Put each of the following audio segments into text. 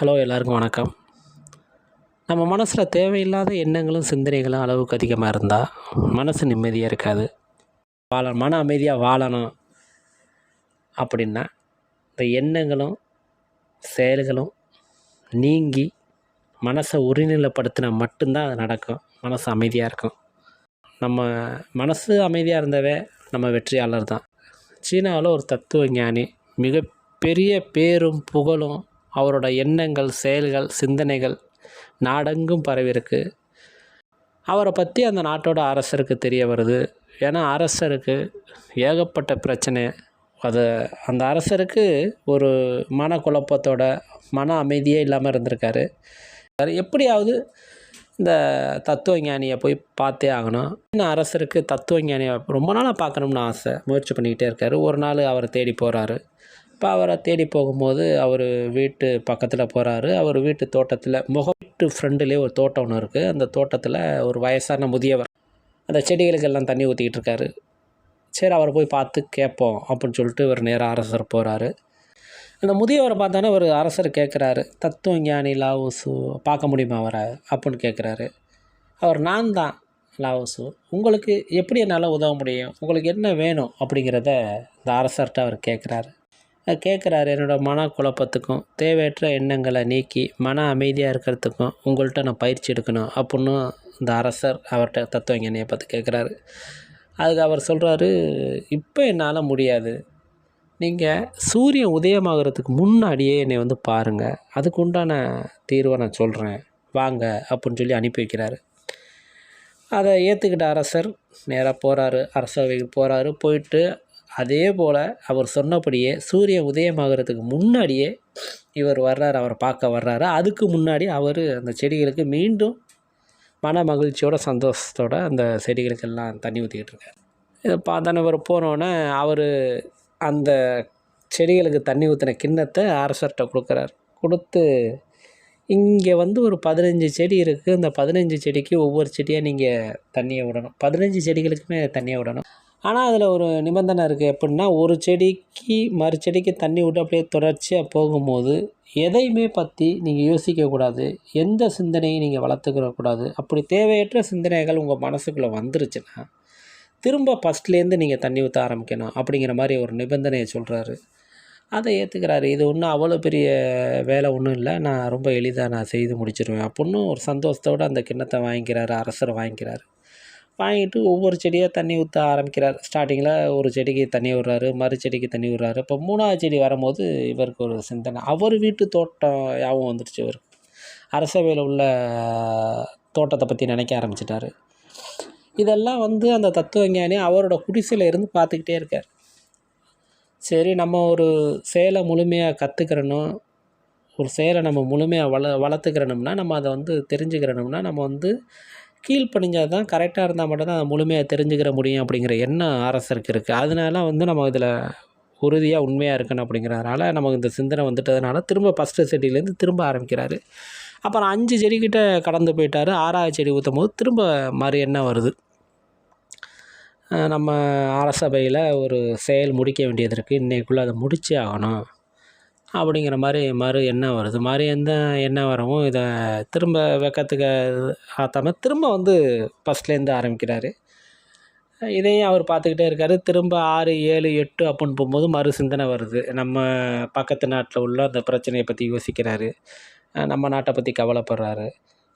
Hello எல்லாருக்கும் வணக்கம். நம்ம மனசில் தேவையில்லாத எண்ணங்களும் சிந்தனைகளும் அளவுக்கு அதிகமாக இருந்தால் மனசு நிம்மதியாக இருக்காது. வாழ மன அமைதியாக வாழணும் அப்படின்னா இந்த எண்ணங்களும் செயல்களும் நீங்கி மனசை ஒருநிலைப்படுத்தினா மட்டும்தான் அது நடக்கும். மனசு அமைதியாக இருக்கும். நம்ம மனசு அமைதியாக இருந்தவே நம்ம வெற்றியாளர் தான். சீனாவில் ஒரு தத்துவ ஞானி மிகப்பெரிய பேரும் புகழும் அவரோட எண்ணங்கள் செயல்கள் சிந்தனைகள் நாடெங்கும் பரவியிருக்கு. அவரை பற்றி அந்த நாட்டோட அரசருக்கு தெரிய வருது. ஏன்னா அரசருக்கு ஏகப்பட்ட பிரச்சனை. அது அந்த அரசருக்கு ஒரு மனக்குழப்பத்தோட மன அமைதியே இல்லாமல் இருந்திருக்காரு. எப்படியாவது இந்த தத்துவ ஞானியை போய் பார்த்தே ஆகணும். இன்னும் அரசருக்கு தத்துவ ஞானியை ரொம்ப நாளாக பார்க்கணும்னு ஆசை முயற்சி பண்ணிக்கிட்டே இருக்காரு. ஒரு நாள் அவரை தேடி போகிறாரு இப்போ அவரை தேடி போகும்போது அவர் வீட்டு பக்கத்தில் போகிறாரு அவர் வீட்டு தோட்டத்தில் முக வீட்டு ஃப்ரெண்டுலேயே ஒரு தோட்டம் ஒன்று இருக்குது அந்த தோட்டத்தில் ஒரு வயசான முதியவர் அந்த செடிகளுக்கெல்லாம் தண்ணி ஊற்றிக்கிட்டு இருக்காரு. சரி அவரை போய் பார்த்து கேட்போம் அப்படின்னு சொல்லிட்டு இவர் நேராக அரசர் போகிறாரு அந்த முதியவரை பார்த்தோன்னே ஒரு அரசர் கேட்குறாரு. தத்துவ ஞானி லாவுசு பார்க்க முடியுமா அவரை அப்படின்னு கேட்குறாரு. அவர் நான் தான் லாவுசு. உங்களுக்கு எப்படி என்னால் உதவ முடியும்? உங்களுக்கு என்ன வேணும்? அப்படிங்கிறத இந்த அரசர்கிட்ட அவர் கேட்குறாரு. கேட்குறாரு என்னோடய மன குழப்பத்துக்கும் தேவையற்ற எண்ணங்களை நீக்கி மன அமைதியாக இருக்கிறதுக்கும் உங்கள்கிட்ட நான் பயிற்சி எடுக்கணும் அப்புடின்னு இந்த அரசர் அவர்கிட்ட தத்துவஞானியை பார்த்து கேட்குறாரு அதுக்கு அவர் சொல்கிறாரு இப்போ என்னால் முடியாது. நீங்கள் சூரியன் உதயமாகிறதுக்கு முன்னாடியே என்னை வந்து பாருங்கள் அதுக்கு உண்டான தீர்வை நான் சொல்கிறேன் வாங்க அப்படின்னு சொல்லி அனுப்பி வைக்கிறாரு. அதை ஏற்றுக்கிட்ட அரசர் நேராக போகிறாரு அரசவைக்கு போகிறாரு போயிட்டு அதே போல் அவர் சொன்னபடியே சூரியன் உதயமாகிறதுக்கு முன்னாடியே இவர் வர்றாரு அவரை பார்க்க வர்றாரு. அதுக்கு முன்னாடி அவர் அந்த செடிகளுக்கு மீண்டும் மன மகிழ்ச்சியோட சந்தோஷத்தோட அந்த செடிகளுக்கெல்லாம் தண்ணி ஊற்றிக்கிட்டு இருக்கார். இதை பார்த்தோன்னே இவர் போனோன்னே அவர் அந்த செடிகளுக்கு தண்ணி ஊற்றின கிண்ணத்தை அரசர்கிட்ட கொடுக்குறார். கொடுத்து இங்கே வந்து ஒரு பதினஞ்சு செடி இருக்குது இந்த பதினஞ்சு செடிக்கு ஒவ்வொரு செடியாக நீங்கள் தண்ணியை விடணும். பதினஞ்சு செடிகளுக்குமே தண்ணியை விடணும். ஆனால் அதில் ஒரு நிபந்தனை இருக்குது எப்படின்னா ஒரு செடிக்கு மறு செடிக்கு தண்ணி விட்டு அப்படியே தொடர்ச்சியாக போகும்போது எதையுமே பற்றி நீங்கள் யோசிக்கக்கூடாது எந்த சிந்தனையும் நீங்கள் வளர்த்துக்கிறக்கூடாது அப்படி தேவையற்ற சிந்தனைகள் உங்கள் மனசுக்குள்ளே வந்துருச்சுன்னா திரும்ப ஃபஸ்ட்லேருந்து நீங்கள் தண்ணி ஊற்ற ஆரம்பிக்கணும் அப்படிங்கிற மாதிரி ஒரு நிபந்தனையை சொல்கிறாரு அதை ஏற்றுக்கிறாரு இது ஒன்றும் அவ்வளோ பெரிய வேலை ஒன்றும் இல்லை. நான் ரொம்ப எளிதாக நான் செய்து முடிச்சிடுவேன் அப்படின்னு ஒரு சந்தோஷத்தோடு அந்த கிண்ணத்தை வாங்கிக்கிறாரு அரசர் வாங்கிக்கிறாரு. வாங்கிட்டு ஒவ்வொரு செடியாக தண்ணி ஊற்ற ஆரம்பிக்கிறார். ஸ்டார்டிங்கில் ஒரு செடிக்கு தண்ணி விடுறாரு மறு செடிக்கு தண்ணி விடுறாரு இப்போ மூணாவது செடி வரும்போது இவருக்கு ஒரு சிந்தனை. அவர் வீட்டு தோட்டம் யாவும் வந்துடுச்சு இவருக்கு. அரசவையில் உள்ள தோட்டத்தை பற்றி நினைக்க ஆரம்பிச்சிட்டாரு. இதெல்லாம் வந்து அந்த தத்துவஞானி அவரோட குடிசையில் இருந்து பார்த்துக்கிட்டே இருக்கார். சரி நம்ம ஒரு செயலை முழுமையாக கற்றுக்கிறணும் ஒரு செயலை நம்ம முழுமையாக வள வளர்த்துக்கிறணும்னா நம்ம அதை வந்து தெரிஞ்சுக்கிறணும்னா நம்ம வந்து கீழ்ப்பணிஞ்சால் தான் கரெக்டாக இருந்தால் மட்டும்தான் அதை முழுமையாக தெரிஞ்சுக்கிற முடியும் அப்படிங்கிற எண்ணம் அரசருக்கு இருக்குது. அதனால வந்து நம்ம இதில் உறுதியாக உண்மையாக இருக்கணும் அப்படிங்கிறதுனால நமக்கு இந்த சிந்தனை வந்துட்டதுனால திரும்ப ஃபஸ்ட்டு செடியிலேருந்து திரும்ப ஆரம்பிக்கிறாரு. அப்புறம் அஞ்சு செடிக்கிட்ட கடந்து போயிட்டார். ஆறாவது செடி ஊற்றும் போது திரும்ப மறு எண்ணம் வருது. நம்ம அரசபையில் ஒரு செயல் முடிக்க வேண்டியது இருக்குது. இன்றைக்குள்ளே அதை முடிச்சே ஆகணும். அப்படிங்கிற மாதிரி மறு எண்ணம் வருது. மறு எந்த எண்ணம் வரவும் இதை திரும்ப வெக்கத்துக்கு ஆற்றாம திரும்ப வந்து ஃபஸ்ட்லேருந்து ஆரம்பிக்கிறாரு. இதையும் அவர் பார்த்துக்கிட்டே இருக்கார். திரும்ப ஆறு ஏழு எட்டு அப்படின்னு போகும்போது மறு சிந்தனை வருது. நம்ம பக்கத்து நாட்டில் உள்ள அந்த பிரச்சனையை பற்றி யோசிக்கிறாரு. நம்ம நாட்டை பற்றி கவலைப்படுறாரு.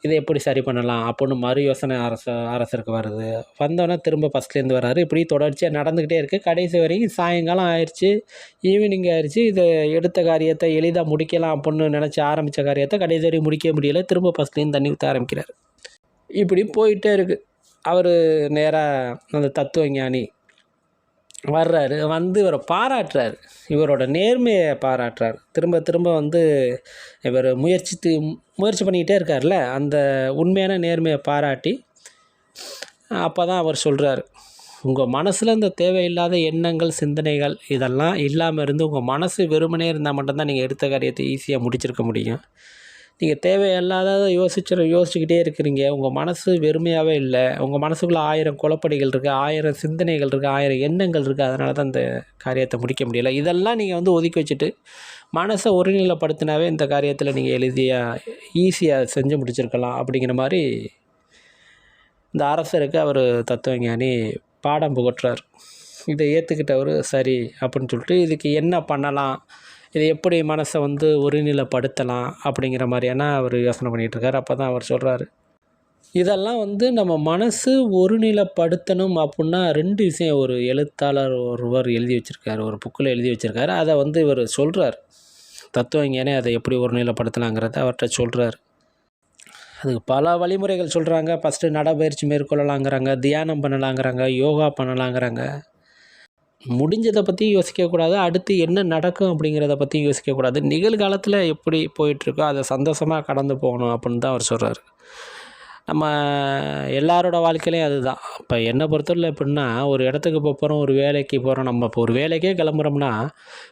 இதை எப்படி சரி பண்ணலாம் அப்படின்னு மறு யோசனை அரச அரசருக்கு வருது. வந்தோடனே திரும்ப ஃபஸ்ட்லேருந்து வர்றாரு. இப்படி தொடர்ச்சியாக நடந்துக்கிட்டே இருக்குது கடைசி வரைக்கும் சாயங்காலம் ஆயிடுச்சு. ஈவினிங் ஆயிடுச்சு. இதை எடுத்த காரியத்தை எளிதாக முடிக்கலாம் அப்படின்னு நினச்சி ஆரம்பித்த காரியத்தை கடைசி வரைக்கும் முடிக்க முடியல. திரும்ப ஃபஸ்ட்லேருந்து தண்ணி ஊற்ற ஆரம்பிக்கிறார். இப்படி போயிட்டே இருக்குது அவர் நேராக அந்த தத்துவ ஞானி வர்றாரு வந்து இவரை பாராட்டுறாரு. இவரோட நேர்மையை பாராட்டுறாரு. திரும்ப திரும்ப வந்து இவர் முயற்சித்து முயற்சி பண்ணிக்கிட்டே இருக்கார்ல அந்த உண்மையான நேர்மையை பாராட்டி அப்போ தான் அவர் சொல்கிறார் உங்கள் மனசில் இந்த தேவையில்லாத எண்ணங்கள் சிந்தனைகள் இதெல்லாம் இல்லாமல் இருந்து உங்கள் மனசு வெறுமனே இருந்தால் மட்டும்தான் நீங்கள் எடுத்த காரியத்தை ஈஸியாக முடிச்சிருக்க முடியும். நீங்கள் தேவையில்லாததை யோசிச்சு யோசிச்சுக்கிட்டே இருக்கிறீங்க. உங்கள் மனசு வெறுமையாகவே இல்லை. உங்கள் மனசுக்குள்ளே ஆயிரம் குழப்படிகள் இருக்குது ஆயிரம் சிந்தனைகள் இருக்குது ஆயிரம் எண்ணங்கள் இருக்குது அதனால தான் இந்த காரியத்தை முடிக்க முடியல. இதெல்லாம் நீங்கள் வந்து ஒதுக்கி வச்சுட்டு மனசை ஒருநிலைப்படுத்தினாவே இந்த காரியத்தில் நீங்கள் எளிதியாக ஈஸியாக செஞ்சு முடிச்சிருக்கலாம் அப்படிங்கிற மாதிரி இந்த அரசருக்கு அவர் தத்துவஞானி பாடம் புகட்டுறார் இதை ஏற்றுக்கிட்டவர் சரி அப்படின்னு சொல்லிட்டு இதுக்கு என்ன பண்ணலாம்? இதை எப்படி மனசை வந்து ஒருநிலைப்படுத்தலாம் அப்படிங்கிற மாதிரியான அவர் யோசனை பண்ணிகிட்ருக்காரு. அப்போ தான் அவர் சொல்கிறாரு இதெல்லாம் வந்து நம்ம மனசு ஒருநிலைப்படுத்தணும் அப்புடின்னா ரெண்டு விஷயம் ஒரு எழுத்தாளர் ஒருவர் எழுதி வச்சுருக்காரு ஒரு புக்கில் எழுதி வச்சுருக்காரு. அதை வந்து இவர் சொல்கிறார் தத்துவஞானே அதை எப்படி ஒருநிலைப்படுத்தலாங்கிறத அவர்கிட்ட சொல்கிறார் அதுக்கு பல வழிமுறைகள் சொல்கிறாங்க ஃபஸ்ட்டு நடைப்பயிற்சி மேற்கொள்ளலாங்கிறாங்க தியானம் பண்ணலாங்கிறாங்க யோகா பண்ணலாங்கிறாங்க. முடிஞ்சதை பற்றி யோசிக்கக்கூடாது அடுத்து என்ன நடக்கும் அப்படிங்கிறத பற்றி யோசிக்கக்கூடாது நிகழ்காலத்தில் எப்படி போயிட்டுருக்கோ அதை சந்தோஷமாக கடந்து போகணும் அப்படின்னு தான் அவர் சொல்கிறார் நம்ம எல்லாரோட வாழ்க்கையிலையும் அதுதான். இப்போ என்னை பொறுத்தவரையில் எப்படின்னா ஒரு இடத்துக்கு போக போகிறோம் ஒரு வேலைக்கு போகிறோம் நம்ம இப்போ ஒரு வேலைக்கே கிளம்புறோம்னா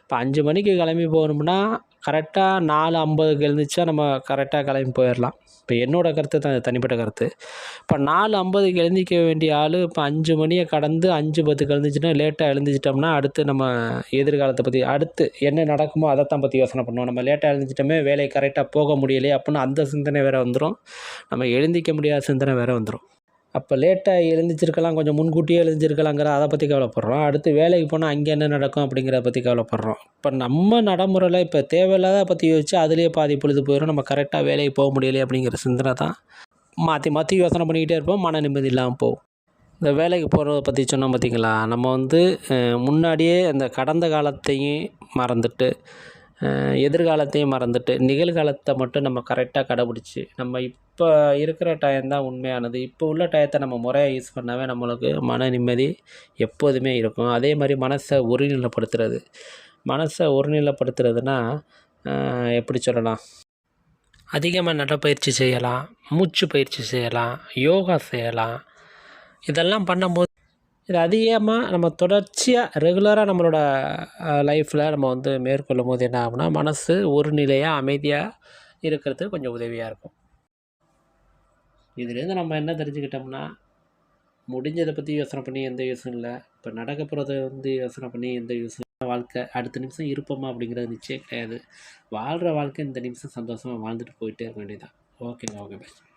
இப்போ அஞ்சு மணிக்கு கிளம்பி போகணும்னா கரெக்டாக நாலு ஐம்பதுக்கு எழுந்துச்சா நம்ம கரெக்டாக கிளம்பி போயிடலாம். இப்போ என்னோடய கருத்து தான் இது தனிப்பட்ட கருத்து. இப்போ நாலு ஐம்பதுக்கு எழுந்திக்க வேண்டிய ஆள் இப்போ அஞ்சு மணியை கடந்து அஞ்சு பத்துக்கு எழுந்துச்சுன்னா லேட்டாக எழுந்துச்சிட்டோம்னா அடுத்து நம்ம எதிர்காலத்தை பற்றி அடுத்து என்ன நடக்குமோ அதைத்தான் பற்றி யோசனை பண்ணுவோம். நம்ம லேட்டாக எழுந்துச்சிட்டோமே வேலையை கரெக்டாக போக முடியலையே அப்படின்னு அந்த சிந்தனை வேறு வந்துடும் நம்ம எழுந்திக்க முடியாத சிந்தனை வேறு வந்துடும் அப்போ லேட்டாக எழுந்திரிச்சிருக்கலாம் கொஞ்சம் முன்கூட்டியே எழுந்திரிச்சிருக்கலாங்கிற அதை பற்றி கவலைப்படுறோம். அடுத்து வேலைக்கு போனால் அங்கே என்ன நடக்கும் அப்படிங்கிறத பற்றி கவலைப்படுறோம். இப்போ நம்ம நடைமுறையில் இப்போ தேவையில்லாத பற்றி யோசிச்சு அதுலேயே பாதி பொழுது போயிடும் நம்ம கரெக்டாக வேலைக்கு போக முடியலையே அப்படிங்கிற சிந்தனை தான். மாற்றி மாற்றி யோசனை பண்ணிக்கிட்டே இருப்போம் மன நிம்மதி இல்லாமல் போகும். இந்த வேலைக்கு போகிறத பற்றி சொன்னோம் பார்த்தீங்களா நம்ம வந்து முன்னாடியே அந்த கடந்த காலத்தையும் மறந்துட்டு எதிர்காலத்தையும் மறந்துட்டு நிகழ்காலத்தை மட்டும் நம்ம கரெக்டாக கடைபிடிச்சி நம்ம இப்போ இருக்கிற டயம் தான் உண்மையானது. இப்போ உள்ள டயத்தை நம்ம முறையாக யூஸ் பண்ணாவே நம்மளுக்கு மன நிம்மதி எப்போதுமே இருக்கும். அதே மாதிரி மனசை ஒருநிலைப்படுத்துறது. மனசை ஒருநிலைப்படுத்துறதுனா எப்படி சொல்லலாம்? அதிகமாக நடைப்பயிற்சி செய்யலாம் மூச்சு பயிற்சி செய்யலாம் யோகா செய்யலாம். இதெல்லாம் பண்ணும்போது இது அதிகமாக நம்ம தொடர்ச்சியாக ரெகுலராக நம்மளோட லைஃப்பில் நம்ம வந்து மேற்கொள்ளும் போது என்ன ஆகும்னா மனசு ஒரு நிலையாக அமைதியாக இருக்கிறது கொஞ்சம் உதவியாக இருக்கும். இதுலேருந்து நம்ம என்ன தெரிஞ்சுக்கிட்டோம்னா முடிஞ்சதை பற்றி யோசனை பண்ணி எந்த யூஸும் இல்லை. இப்போ நடக்க போகிறத வந்து யோசனை பண்ணி எந்த யூஸும் வாழ்க்கை அடுத்த நிமிஷம் இருப்போமா அப்படிங்கிறது நிச்சயம் கிடையாது. வாழ்கிற வாழ்க்கை இந்த நிமிஷம் சந்தோஷமாக வாழ்ந்துட்டு போயிட்டே இருக்க வேண்டியதான் ஓகேங்க ஓகே பாய்